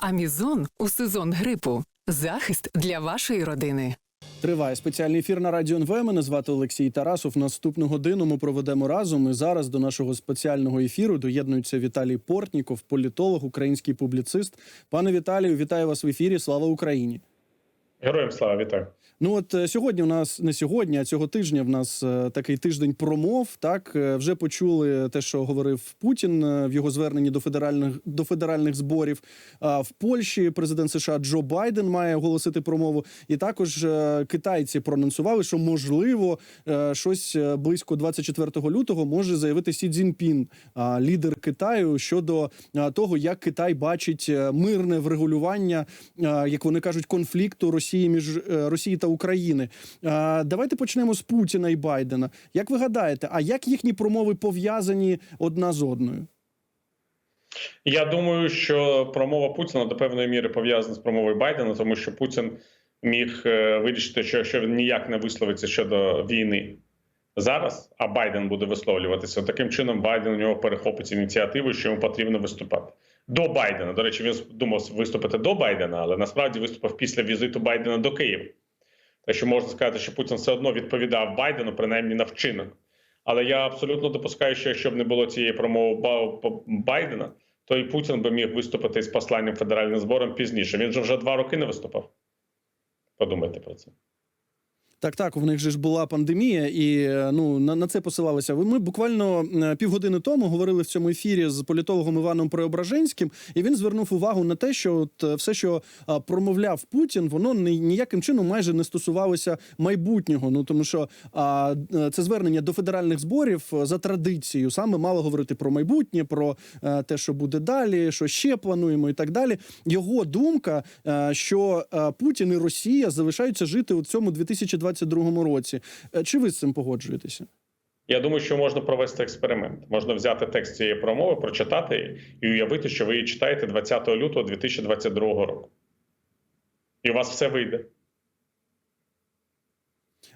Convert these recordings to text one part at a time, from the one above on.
Амізон у сезон грипу. Захист для вашої родини. Триває спеціальний ефір на радіо НВ. Мене звати Олексій Тарасов. Наступну годину ми проведемо разом. І зараз до нашого спеціального ефіру доєднується Віталій Портніков, політолог, український публіцист. Пане Віталію, вітаю вас в ефірі. Слава Україні! Героям слава вітаю. Ну от е, сьогодні у нас не сьогодні, а цього тижня в нас е, такий тиждень промов. Так Е, вже почули те, що говорив Путін в його зверненні до федеральних до федеральних зборів. А в Польщі президент США Джо Байден має оголосити промову. І також китайці проанонсували, що можливо щось близько 24 лютого може заявити Сі Цзіньпін, лідер Китаю, щодо того, як Китай бачить мирне врегулювання, як вони кажуть, конфлікту Росії між Росії та України. Давайте почнемо з Путіна і Байдена. Як ви гадаєте, а як їхні промови пов'язані одна з одною? Я думаю, що промова Путіна до певної міри пов'язана з промовою Байдена, тому що Путін міг е, вирішити, що якщо він ніяк не висловиться щодо війни зараз, а Байден буде висловлюватися таким чином, Байден у нього перехопить ініціативу, що йому потрібно виступати. До Байдена. До речі, він думав виступити до Байдена, але насправді виступив після візиту Байдена до Києва. Так що можна сказати, що Путін все одно відповідав Байдену, принаймні на вчинок. Але я абсолютно допускаю, що якщо б не було цієї промови Байдена, то і Путін би міг виступити з посланням федеральним збором пізніше. Він же вже два роки не виступав. Подумайте про це. Так, так, у них же ж була пандемія, і е, ну на, на це посилалися. Ми буквально е, півгодини тому говорили в цьому ефірі з політологом Іваном Преображенським, і він звернув увагу на те, що от е, все, що промовляв Путін, воно ні, ніяким чином майже не стосувалося майбутнього. Ну тому що а, це звернення до федеральних зборів за традицією саме мало говорити про майбутнє, про те, що буде далі, що ще плануємо, і так далі. Його думка, що Путін і Росія залишаються жити у цьому 2022 році. Е, Чи ви з цим погоджуєтеся? Я думаю, що можна провести експеримент. Можна взяти текст цієї промови, прочитати і уявити, що ви її читаєте 20 лютого 2022 року. І у вас все вийде.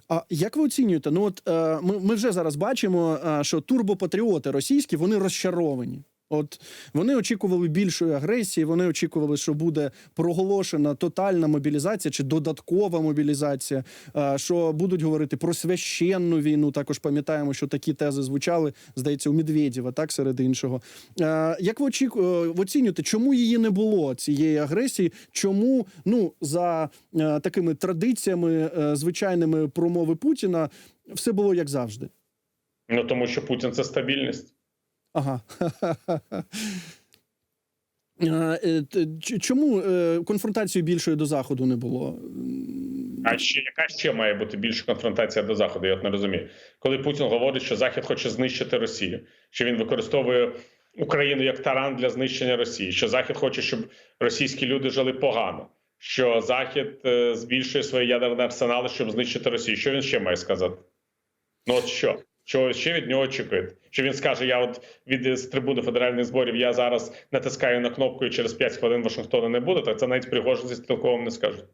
А як ви оцінюєте? Ну от е, ми, ми вже зараз бачимо, е, що турбопатріоти російські вони розчаровані. От вони очікували більшої агресії. Вони очікували, що буде проголошена тотальна мобілізація чи додаткова мобілізація. е, Що будуть говорити про священну війну. Також пам'ятаємо, що такі тези звучали, здається, у Медведєва, так серед іншого. Е, Як ви е, оцінюєте, чому її не було цієї агресії? Чому ну за такими традиціями звичайними промови Путіна все було як завжди? Ну тому що Путін це стабільність. Ага. Е, Чому е, конфронтації більшої до заходу не було? А ще яка ще має бути більша конфронтація до заходу? Я от не розумію. Коли Путін говорить, що Захід хоче знищити Росію, що він використовує Україну як таран для знищення Росії, що Захід хоче, щоб російські люди жили погано, що Захід е, збільшує свої ядерні арсенали, щоб знищити Росію. Що він ще має сказати? Ну от що? Чого ще від нього очікуєте? Що він скаже: я от від з трибуни федеральних зборів я зараз натискаю на кнопку і через 5 хвилин Вашингтона не буде, так це навіть Пригожин зі Стрілковим не скаже.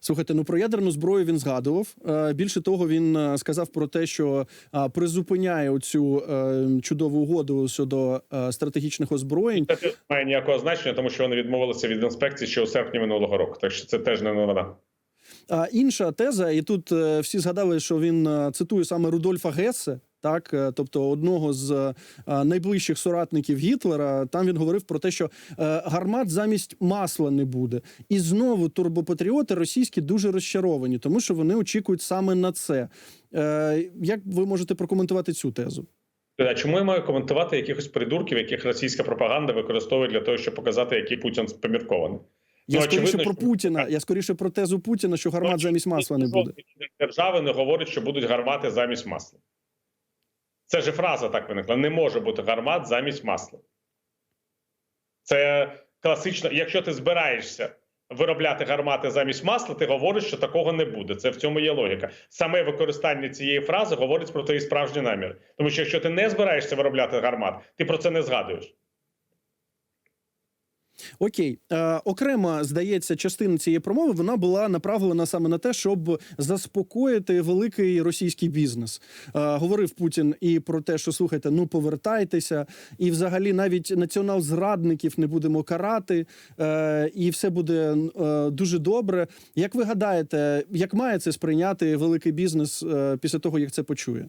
Слухайте, ну про ядерну зброю він згадував. Е, Більше того, він е, сказав про те, що е, призупиняє оцю е, чудову угоду щодо стратегічних озброєнь. Це не має ніякого значення, тому що вони відмовилися від інспекції ще у серпні минулого року. Так що це теж не новина. А інша теза, і тут всі згадали, що він цитує саме Рудольфа Гесе. Так, е, тобто одного з е, найближчих соратників Гітлера, там він говорив про те, що е, гармат замість масла не буде. І знову турбопатріоти російські дуже розчаровані, тому що вони очікують саме на це. Як ви можете прокоментувати цю тезу? А чому я маю коментувати якихось придурків, яких російська пропаганда використовує для того, щоб показати, який Путін поміркований? Я Ну, скоріше очевидно, про що- Путіна. Я скоріше про тезу Путіна, що гармат замість масла не буде. Держави не говорять, що будуть гармати замість масла. Це ж фраза так виникла. Не може бути гармат замість масла. Це класично. Якщо ти збираєшся виробляти гармати замість масла, ти говориш, що такого не буде. Це в цьому є логіка. Саме використання цієї фрази говорить про твої справжні наміри. Тому що якщо ти не збираєшся виробляти гармат, ти про це не згадуєш. Окей, е, окрема здається, частина цієї промови вона була направлена саме на те, щоб заспокоїти великий російський бізнес. Е, говорив Путін і про те, що слухайте, ну повертайтеся, і взагалі навіть націонал-зрадників не будемо карати, е, і все буде е, дуже добре. Як ви гадаєте, як має це сприйняти великий бізнес е, після того, як це почує?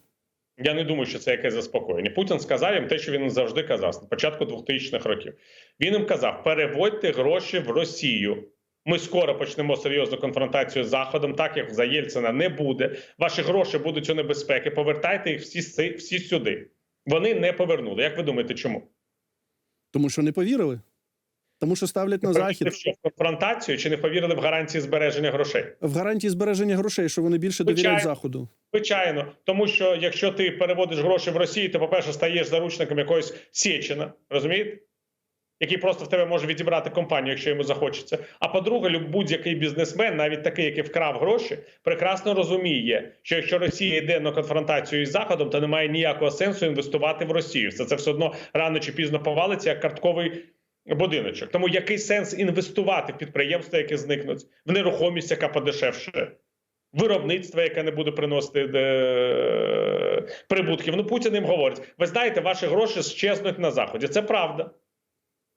Я не думаю, що це якесь заспокоєння. Путін сказав їм те, що він завжди казав з початку 2000-х років. Він їм казав: переводьте гроші в Росію. Ми скоро почнемо серйозну конфронтацію з Заходом, так як за Єльцина не буде. Ваші гроші будуть у небезпеки. Повертайте їх всі, всі сюди. Вони не повернули. Як ви думаєте, чому? Тому що не повірили? Тому що ставлять на захід що, в конфронтацію чи не повірили в гарантії збереження грошей? в гарантії збереження грошей, що вони більше довіряють Звичайно. заходу. Звичайно, тому що якщо ти переводиш гроші в Росію, ти, по-перше, стаєш заручником якогось Сєчина, розумієте? Який просто в тебе може відібрати компанію, якщо йому захочеться. А по-друге, будь-який бізнесмен, навіть такий, який вкрав гроші, прекрасно розуміє, що якщо Росія йде на конфронтацію із Заходом, то немає ніякого сенсу інвестувати в Росію. Все це все одно рано чи пізно повалиться як картковий будиночок. Тому який сенс інвестувати в підприємства, які зникнуть, в нерухомість, яка подешевше, виробництво, яке не буде приносити е, прибутків. Ну Путін їм говорить: ви знаєте, ваші гроші щезнуть на заході. Це правда.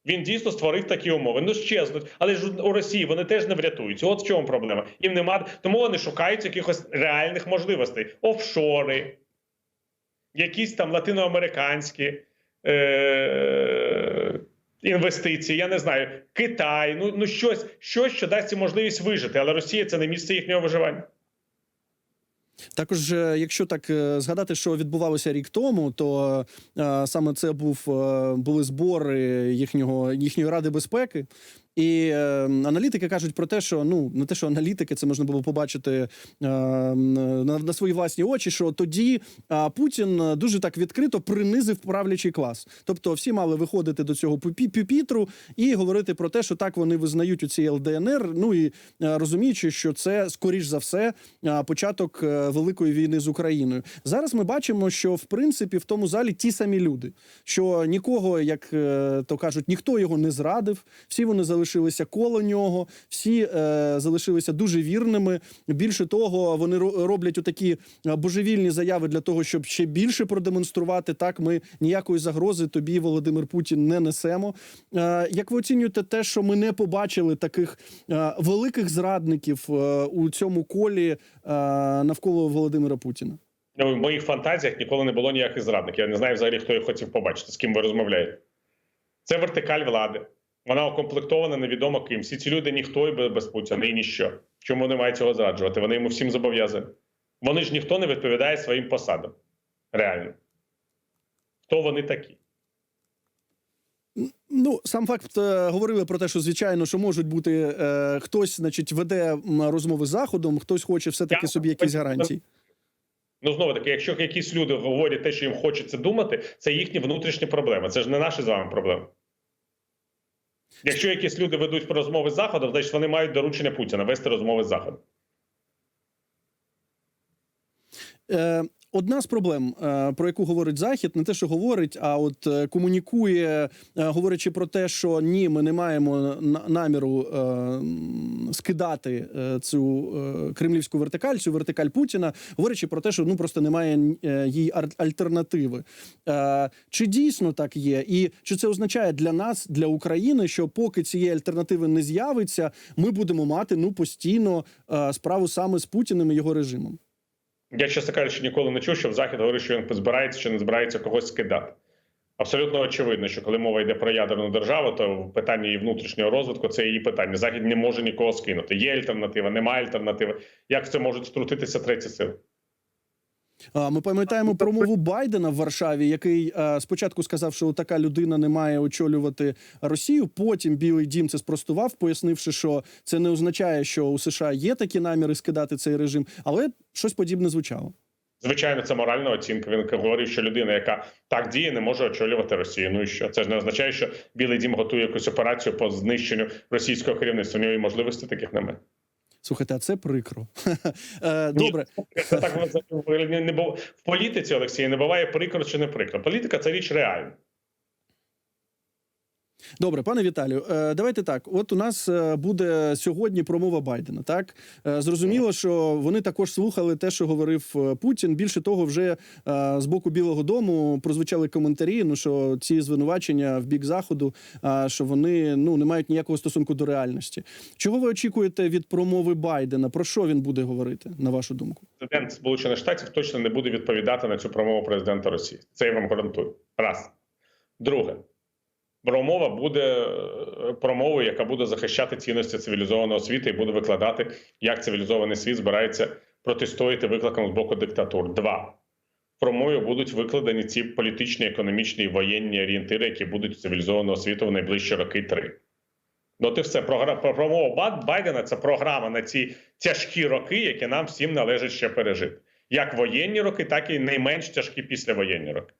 Він дійсно створив такі умови. Ну щезнуть, але ж у Росії вони теж не врятуються. От в чому проблема. Їм нема тому вони шукають якихось реальних можливостей: офшори, якісь там латиноамериканські. Е- Інвестиції, я не знаю, Китай, ну ну щось, щось, що дасть їм можливість вижити, але Росія це не місце їхнього виживання. Також, якщо так е, згадати, що відбувалося рік тому, то е, саме це був е, були збори їхнього їхньої ради безпеки. І е, аналітики кажуть про те, що ну не те, що аналітики, це можна було побачити е, на, на свої власні очі. Що тоді е, Путін дуже так відкрито принизив правлячий клас. Тобто, всі мали виходити до цього пюпі- пюпітру і говорити про те, що так вони визнають у цій ЛДНР. Ну і е, розуміючи, що це скоріш за все е, початок великої війни з Україною. Зараз ми бачимо, що в принципі в тому залі ті самі люди, що нікого, як е, то кажуть, ніхто його не зрадив. Всі вони залишилися коло нього, всі е, залишилися дуже вірними. Більше того, вони роблять отакі е, божевільні заяви для того, щоб ще більше продемонструвати. Так, ми ніякої загрози тобі, Володимир Путін, не несемо. Е, як ви оцінюєте те, що ми не побачили таких е, великих зрадників е, у цьому колі е, навколо Володимира Путіна? Ну, в моїх фантазіях ніколи не було ніяких зрадників. Я не знаю взагалі, хто їх хотів побачити, з ким ви розмовляєте. Це вертикаль влади. Вона укомплектована невідомо ким. Всі ці люди ніхто і без Путіна, і ніщо. Чому не мають цього зраджувати? Вони йому всім зобов'язані. Вони ж ніхто не відповідає своїм посадам. Реально. Хто вони такі? Ну, сам факт е, говорили про те, що звичайно, що можуть бути е, хтось, значить, веде розмови з заходом, хтось хоче все таки Я- собі якісь гарантії. Ну, знову таки, якщо якісь люди говорять те, що їм хочеться думати, це їхні внутрішні проблеми. Це ж не наші з вами проблеми. Якщо якісь люди ведуть про розмови з Заходом, значить вони мають доручення Путіна вести розмови з Заходом. Е, Одна з проблем, е, про яку говорить захід, не те, що говорить, а от е, комунікує, е, говорячи про те, що ні, ми не маємо на- наміру скидати цю кремлівську вертикаль, цю вертикаль Путіна, говорячи про те, що ну просто немає їй альтернативи. Чи дійсно так є, і чи це означає для нас, для України, що поки цієї альтернативи не з'явиться, ми будемо мати ну постійно справу саме з Путіним і його режимом? Я, чесно кажучи, ніколи не чув, щоб Захід говорить, що він збирається чи не збирається когось скидати. Абсолютно очевидно, що коли мова йде про ядерну державу, то в питанні її внутрішнього розвитку це її питання. Захід не може нікого скинути. Є альтернатива, немає альтернативи. Як в це можуть втрутитися треті сили? Ми пам'ятаємо промову Байдена в Варшаві, який е, спочатку сказав, що така людина не має очолювати Росію. Потім Білий Дім це спростував, пояснивши, що це не означає, що у США є такі наміри скидати цей режим, але щось подібне звучало. Звичайно, це моральна оцінка. Він говорив, що людина, яка так діє, не може очолювати Росію. Ну і що це ж не означає, що Білий Дім готує якусь операцію по знищенню російського керівництва. У нього і можливості таких немає. Слухайте, а це прикро. Е, Добре, це так не, не в політиці, Олексій, не буває прикро чи не прикро. Політика це річ реальна. Добре, пане Віталію, е, давайте так. От у нас е, буде сьогодні промова Байдена. Так Е, зрозуміло, що вони також слухали те, що говорив Путін. Більше того, вже з боку Білого Дому прозвучали коментарі. Ну що ці звинувачення в бік заходу, а, що вони ну не мають ніякого стосунку до реальності. Чого ви очікуєте від промови Байдена? Про що він буде говорити, на вашу думку? Президент Сполучених Штатів точно не буде відповідати на цю промову президента Росії. Це я вам гарантую. Раз. Друге, промова буде е, промовою, яка буде захищати цінності цивілізованого світу і буде викладати, як цивілізований світ збирається протистояти викликам з боку диктатур. Два. Промовою будуть викладені ці політичні, економічні і воєнні орієнтири, які будуть цивілізованого світу в найближчі роки три. Ну, і все. Про- Промова Ба- Байдена це програма на ці тяжкі роки, які нам всім належить ще пережити. Як воєнні роки, так і найменш тяжкі післявоєнні роки.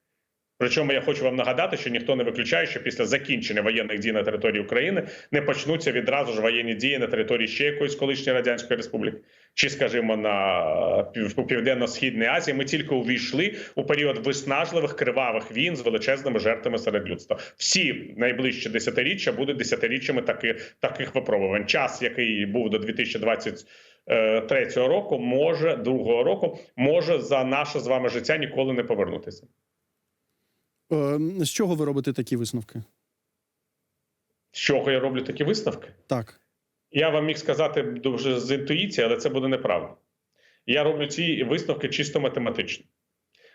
Причому я хочу вам нагадати, що ніхто не виключає, що після закінчення воєнних дій на території України не почнуться відразу ж воєнні дії на території ще якоїсь колишньої радянської республіки, чи, скажімо, на південно-східній Азії. Ми тільки увійшли у період виснажливих кривавих війн з величезними жертвами серед людства. Всі найближчі десятиріччя будуть десятиріччями таких таких випробувань. Час, який був до 2023 року, може другого року, може за наше з вами життя ніколи не повернутися. Е, з чого ви робите такі висновки? З чого я роблю такі висновки? Так. Я вам міг сказати дуже з інтуїції, але це буде неправда. Я роблю ці висновки чисто математично.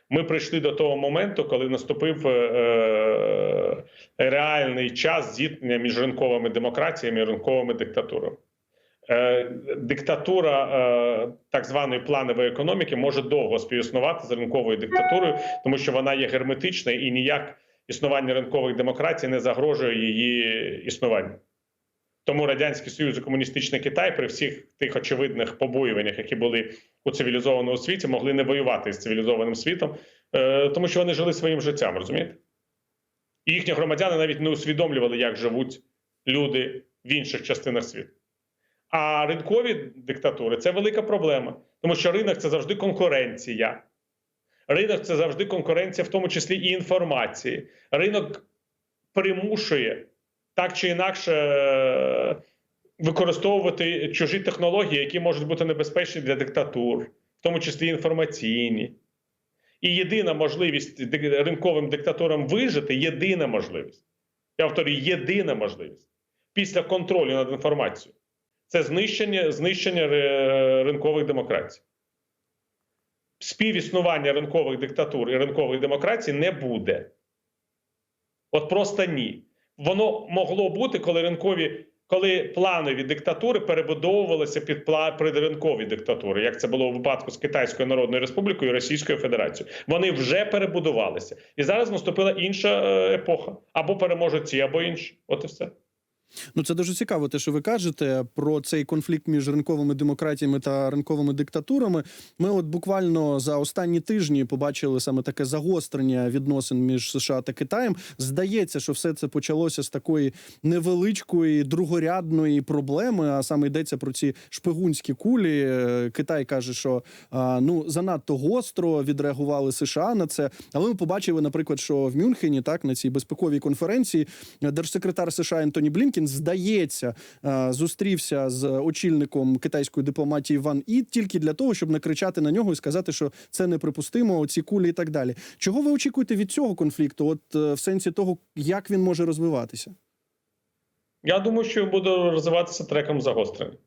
Ми прийшли до того моменту, коли наступив е, реальний час зіткнення між ринковими демократіями і ринковими диктатурами. Е, диктатура е, так званої планової економіки може довго співіснувати з ринковою диктатурою, тому що вона є герметичною і ніяк існування ринкових демократій не загрожує її існуванню. Тому Радянський Союз і комуністичний Китай при всіх тих очевидних побоюваннях, які були у цивілізованому світі, могли не воювати з цивілізованим світом, е, тому що вони жили своїм життям, розумієте? І їхні громадяни навіть не усвідомлювали, як живуть люди в інших частинах світу. А ринкові диктатури це велика проблема, тому що ринок це завжди конкуренція. Ринок це завжди конкуренція, в тому числі і інформації. Ринок примушує так чи інакше е, використовувати чужі технології, які можуть бути небезпечні для диктатур, в тому числі інформаційні. І єдина можливість ринковим диктатурам вижити єдина можливість. Я повторюю, єдина можливість після контролю над інформацією це знищення, знищення е, ринкових демократій. Співіснування ринкових диктатур і ринкових демократій не буде. От просто ні. Воно могло бути, коли ринкові, коли планові диктатури перебудовувалися під ринкові диктатури, як це було у випадку з Китайською Народною Республікою і Російською Федерацією. Вони вже перебудувалися. І зараз наступила інша е, епоха. Або переможуть ці, або інші. От і все. Ну, це дуже цікаво, те, що ви кажете про цей конфлікт між ринковими демократіями та ринковими диктатурами. Ми, от буквально за останні тижні, побачили саме таке загострення відносин між США та Китаєм. Здається, що все це почалося з такої невеличкої другорядної проблеми. А саме йдеться про ці шпигунські кулі. Е, Китай каже, що ну занадто гостро відреагували США на це. Але ми побачили, наприклад, що в Мюнхені, так на цій безпековій конференції, держсекретар США Ентоні Блінкін, здається, е, зустрівся з очільником китайської дипломатії Ван І тільки для того, щоб накричати на нього і сказати, що це неприпустимо, ці кулі і так далі. Чого ви очікуєте від цього конфлікту? От е, в сенсі того, як він може розвиватися? Я думаю, що буде розвиватися треком загострення.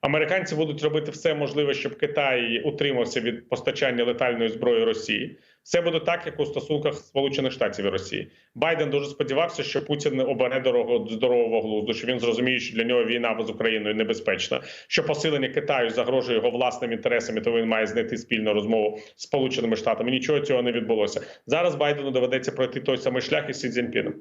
Американці будуть робити все можливе, щоб Китай утримався від постачання летальної зброї Росії. Все буде так, як у стосунках Сполучених Штатів і Росії. Байден дуже сподівався, що Путін обере дорогу здорового глузду, що він зрозуміє, що для нього війна з Україною небезпечна, що посилення Китаю загрожує його власним інтересам, і то він має знайти спільну розмову з Сполученими Штатами. Нічого цього не відбулося. Зараз Байдену доведеться пройти той самий шлях із Сі Цзіньпіном.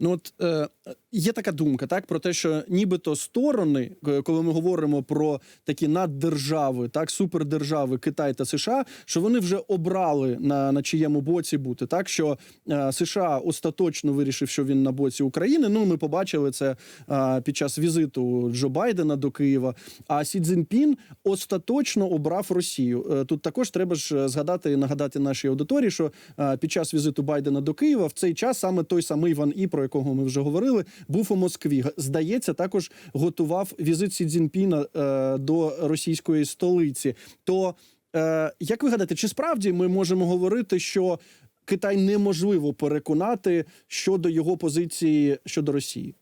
Ну от е, є така думка, так про те, що нібито сторони, коли ми говоримо про такі наддержави, так супердержави Китай та США, що вони вже обрали на, на чиєму боці бути. Так що е, США остаточно вирішив, що він на боці України. Ну, ми побачили це е, під час візиту Джо Байдена до Києва. А Сі Цзіньпін остаточно обрав Росію. Е, Тут також треба ж е, згадати і нагадати нашій аудиторії, що е, під час візиту Байдена до Києва в цей час саме той самий Ван І, про якого ми вже говорили, був у Москві. Здається, також готував візит Сі Цзіньпіна е, до російської столиці. То е, як ви гадаєте, чи справді ми можемо говорити, що Китай неможливо переконати щодо його позиції щодо Росії?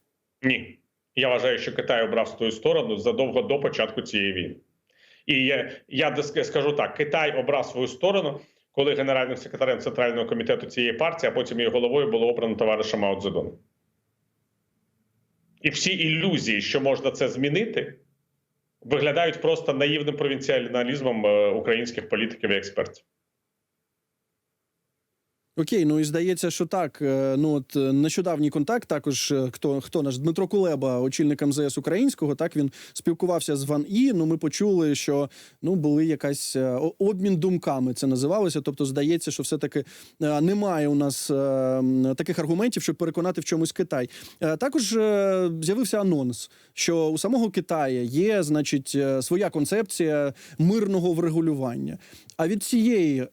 Ні. Я вважаю, що Китай обрав свою сторону задовго до початку цієї війни. І я, я скажу так: Китай обрав свою сторону, коли генеральним секретарем Центрального комітету цієї партії, а потім її головою було обрано товариша Мао Цзедуна. І всі ілюзії, що можна це змінити, виглядають просто наївним провінціоналізмом е, українських політиків і експертів. Окей, ну і здається, що так. е, Ну от е, нещодавній контакт, також е, хто хто наш Дмитро Кулеба, очільник МЗС українського, так він спілкувався з Ван І. Ну ми почули, що ну були якась обмін думками. Це називалося. Тобто, здається, що все таки немає у нас таких аргументів, щоб переконати в чомусь Китай. Також з'явився анонс, що у самого Китаю є, значить, своя концепція мирного врегулювання. А від цієї е,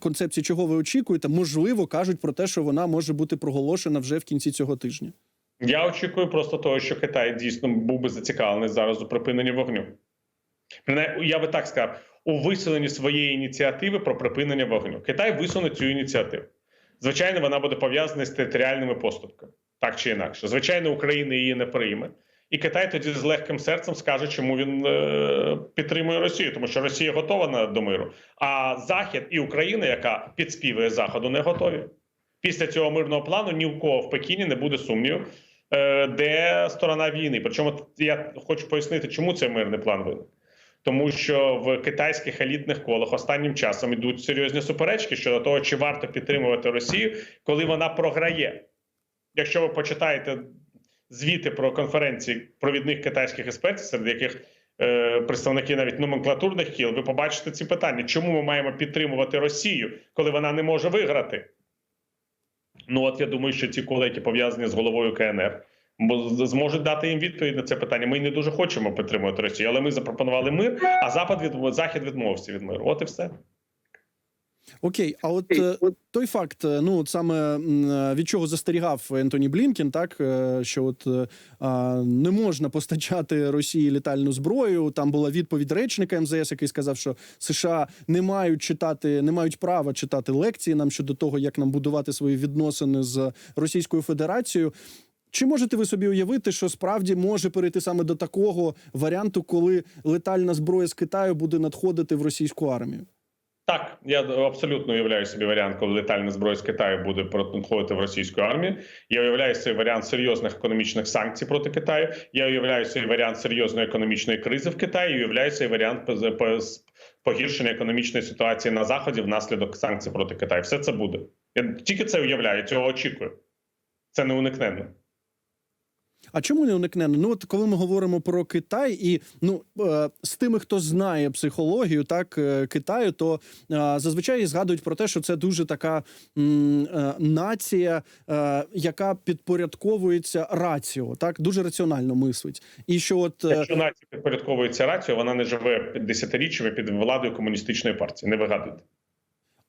концепції, чого ви очікуєте, можливо, кажуть про те, що вона може бути проголошена вже в кінці цього тижня. Я очікую просто того, що Китай дійсно був би зацікавлений зараз у припиненні вогню. Я би так сказав, у висуненні своєї ініціативи про припинення вогню. Китай висуне цю ініціативу. Звичайно, вона буде пов'язана з територіальними поступками, так чи інакше. Звичайно, Україна її не прийме. І Китай тоді з легким серцем скаже, чому він е, підтримує Росію, тому що Росія готова до миру. А Захід і Україна, яка підспівує Заходу, не готові. Після цього мирного плану ні в кого в Пекіні не буде сумнівів, е, де сторона війни. Причому я хочу пояснити, чому цей мирний план виник. Тому що в китайських елітних колах останнім часом ідуть серйозні суперечки щодо того, чи варто підтримувати Росію, коли вона програє. Якщо ви почитаєте звіти про конференції провідних китайських експертів, серед яких е, представники навіть номенклатурних кіл, ви побачите ці питання, чому ми маємо підтримувати Росію, коли вона не може виграти? Ну от я думаю, що ці які пов'язані з головою КНР, зможуть дати їм відповідь на це питання. Ми не дуже хочемо підтримувати Росію, але ми запропонували мир, а Запад від Захід відмовився від миру. От і все. Окей, а от е, той факт, е, ну от саме е, від чого застерігав Ентоні Блінкен, так що от не можна постачати Росії літальну зброю. Там була відповідь речника МЗС, який сказав, що США не мають читати, не мають права читати лекції нам щодо того, як нам будувати свої відносини з Російською Федерацією. Чи можете ви собі уявити, що справді може перейти саме до такого варіанту, коли летальна зброя з Китаю буде надходити в російську армію? Так, я абсолютно уявляю собі варіант, коли летальна зброя з Китаю буде проходити в російську армію. Я уявляю собі варіант серйозних економічних санкцій проти Китаю. Я уявляю собі варіант серйозної економічної кризи в Китаї. і Уявляю собі варіант погіршення економічної ситуації на заході внаслідок санкцій проти Китаю. Все це буде. Я тільки це уявляю, цього очікую. Це не уникненно. А чому не уникнено? Ну от коли ми говоримо про Китай, і ну е, з тими, хто знає психологію, так е, Китаю, то е, зазвичай згадують про те, що це дуже така нація, яка підпорядковується раціо, так дуже раціонально мислить. І що от Якщо нація підпорядковується рацію, вона не живе десятиріччями під владою комуністичної партії. Не вигадуйте.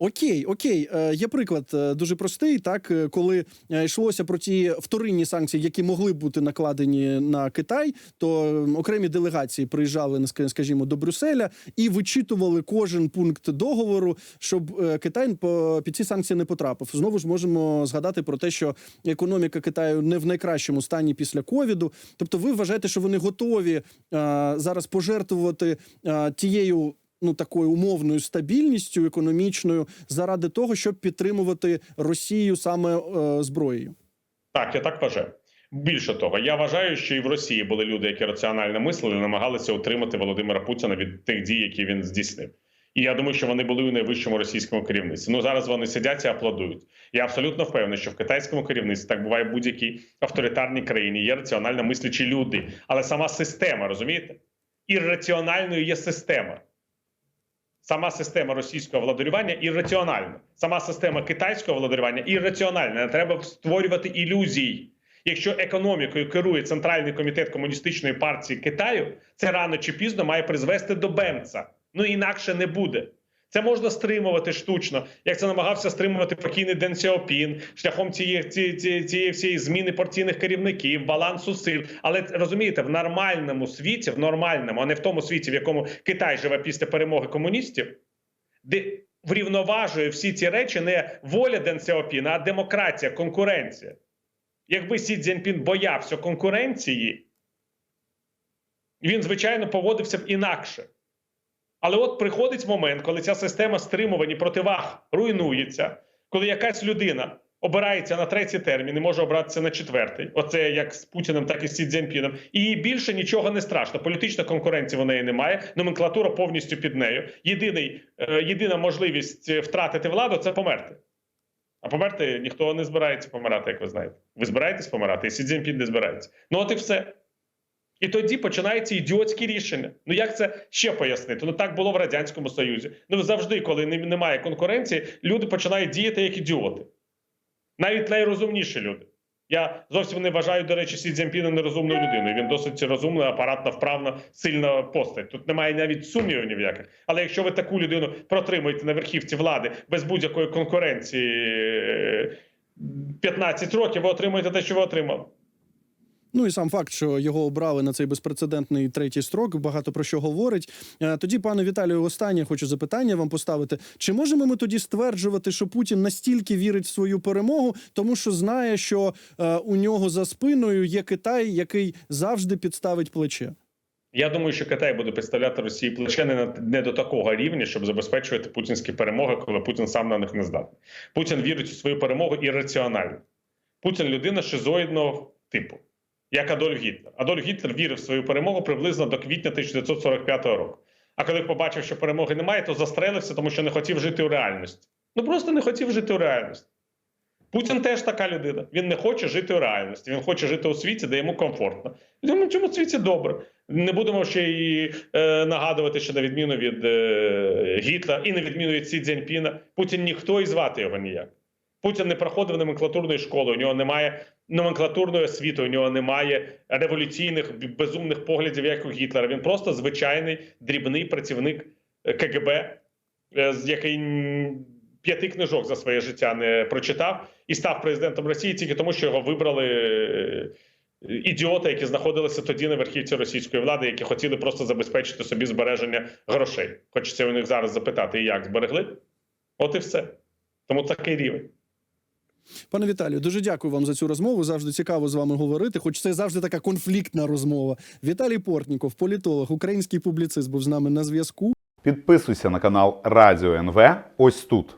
Окей, окей, Е, є приклад е, дуже простий. Так, е, коли йшлося про ті вторинні санкції, які могли бути накладені на Китай, то окремі делегації приїжджали, ска- скажімо, до Брюсселя і вичитували кожен пункт договору, щоб Китай по під ці санкції не потрапив. Знову ж можемо згадати про те, що економіка Китаю не в найкращому стані після ковіду. Тобто, ви вважаєте, що вони готові зараз пожертвувати тією ну такою умовною стабільністю економічною заради того, щоб підтримувати Росію саме е, зброєю. Так, я так вважаю. Більше того, я вважаю, що і в Росії були люди, які раціонально мислили, намагалися утримати Володимира Путіна від тих дій, які він здійснив. І я думаю, що вони були у найвищому російському керівництві. Ну зараз вони сидять і аплодують. Я абсолютно впевнений, що в китайському керівництві так буває будь-якій авторитарній країні. Є раціонально мислячі люди, але сама система, розумієте? Ірраціональною є система. Сама система російського владарювання ірраціональна. Сама система китайського владарювання ірраціональна. Не треба створювати ілюзій. Якщо економікою керує Центральний комітет комуністичної партії Китаю, це рано чи пізно має призвести до Бенца. Ну інакше не буде. Це можна стримувати штучно, як це намагався стримувати покійний Ден Сяопін шляхом цієї, цієї, всієї зміни партійних керівників, балансу сил. Але розумієте, в нормальному світі, в нормальному, а не в тому світі, в якому Китай живе після перемоги комуністів, де врівноважує всі ці речі не воля Ден Сяопіна, а демократія, конкуренція. Якби Сі Цзіньпін боявся конкуренції, він, звичайно, поводився б інакше. Але от приходить момент, коли ця система стримувань і противаг руйнується, коли якась людина обирається на третій термін і може обратися на четвертий. Оце як з Путіним, так і з Сі Цзіньпіном. І їй більше нічого не страшно. Політична конкуренція в неї немає. Номенклатура повністю під нею. Єдиний, е, єдина можливість е, втратити владу це померти. А померти ніхто не збирається помирати, як ви знаєте. Ви збираєтесь помирати, і Сі Цзіньпін не збирається. Ну от і все. І тоді починаються ідіотські рішення. Ну як це ще пояснити? Ну так було в радянському союзі. Ну завжди, коли немає конкуренції, люди починають діяти як ідіоти. Навіть найрозумніші люди. Я зовсім не вважаю, до речі, Сі Цзіньпіна нерозумною людиною. Він досить розумна, апаратна, вправна, сильна постать. Тут немає навіть сумнівів ні в яких. Але якщо ви таку людину протримуєте на верхівці влади без будь-якої конкуренції е, 15 років, ви отримуєте те, що ви отримали. Ну і сам факт, що його обрали на цей безпрецедентний третій строк, багато про що говорить. Е, Тоді, пане Віталію, останнє хочу запитання вам поставити. Чи можемо ми тоді стверджувати, що Путін настільки вірить в свою перемогу, тому що знає, що е, у нього за спиною є Китай, який завжди підставить плече? Я думаю, що Китай буде підставляти Росії плече не, на- не до такого рівня, щоб забезпечувати путінські перемоги, коли Путін сам на них не здатний. Путін вірить у свою перемогу ірраціонально. Путін людина шизоїдного типу, як Адольф Гітлер. Адольф Гітлер вірив в свою перемогу приблизно до квітня 1945 року. А коли побачив, що перемоги немає, то застрелився, тому що не хотів жити у реальності. Ну просто не хотів жити у реальності. Путін теж така людина. Він не хоче жити у реальності. Він хоче жити у світі, де йому комфортно. Думаю, в цьому світі добре. Не будемо ще й е, нагадувати, що на відміну від е, Гітла і на відміну від Сі Цзіньпіна, Путін ніхто і звати його ніяк. Путін не проходив номенклатурної школи, у нього немає номенклатурної освіти, у нього немає революційних безумних поглядів, як у Гітлера. Він просто звичайний дрібний працівник е, КГБ, е, який п'яти книжок за своє життя не прочитав і став президентом Росії тільки тому, що його вибрали. е, Ідіоти, які знаходилися тоді на верхівці російської влади, які хотіли просто забезпечити собі збереження грошей. Хочеться у них зараз запитати, як зберегли? От і все. Тому такий рівень. Пане Віталію, дуже дякую вам за цю розмову. Завжди цікаво з вами говорити. Хоч це завжди така конфліктна розмова. Віталій Портніков, політолог, український публіцист, був з нами на зв'язку. Підписуйся на канал Радіо НВ ось тут.